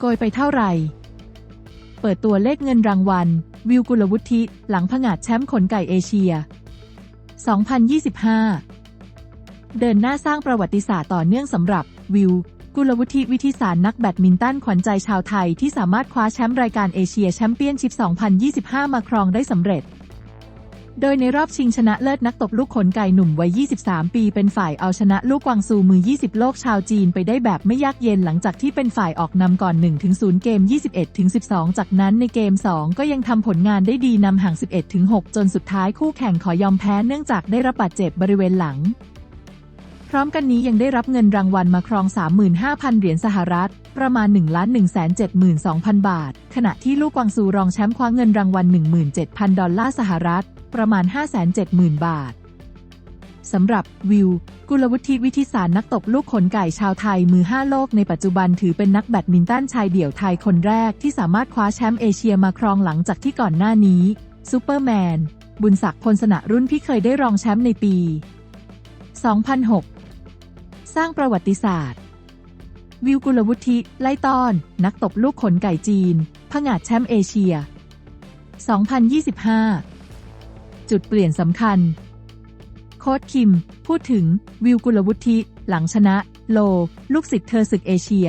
โกยไปเท่าไหร่ เปิดตัวเลขเงินรางวัล วิวกุลวุฒิหลังผงาดแชมป์ขนไก่เอเชีย 2025 เดินหน้าสร้างประวัติศาสตร์ต่อเนื่องสำหรับ วิว กุลวุฒิวิทิสารนักแบดมินตันขวัญใจชาวไทยที่สามารถคว้าแชมป์รายการเอเชียแชมเปี้ยนชิพ 2025 มาครองได้สำเร็จ โดยในรอบชิงชนะเลิศนักตบลูกขนไก่หนุ่มวัย 23 ปี เป็นฝ่ายเอาชนะลูกกวางซูมือ 20 โลกชาวจีนไปได้แบบไม่ยากเย็นหลังจากที่เป็นฝ่ายออกนำก่อน 1-0 เกม 21-12 จากนั้นในเกม 2 ก็ยังทำผลงานได้ดีนำห่าง 11-6 จนสุดท้ายคู่แข่งขอยอมแพ้เนื่องจากได้รับบาดเจ็บบริเวณหลัง พร้อมกันนี้ยังได้รับเงินรางวัลมาครอง 35,000 เหรียญสหรัฐประมาณ 1 1 7 2 0 0 0 บาท ขณะที่ลูกกวางซูรองแชมป์คว้าเงินรางวัล 17,000 ดอลลาร์สหรัฐ ประมาณ 570,000 บาทสำหรับวิว กุลวุฒิวิทิสารนักตบลูกขนไก่ชาวไทยมือ 5 โลกในปัจจุบันถือเป็นนักแบดมินตันชายเดี่ยวไทยคนแรกที่สามารถคว้าแชมป์เอเชียมาครองหลังจากที่ก่อนหน้านี้ซูเปอร์แมน บุญศักดิ์พลสนะรุ่นพี่เคยได้รองแชมป์ในปี 2006 สร้างประวัติศาสตร์ วิวกุลวุฒิไล่ต้อน นักตบลูกขนไก่จีนผงาดแชมป์เอเชีย 2025 จุดเปลี่ยนสำคัญ โค้ดคิม พูดถึงวิวกุลวุฒิหลังชนะ โล ลูกศิษย์เธอศึกเอเชีย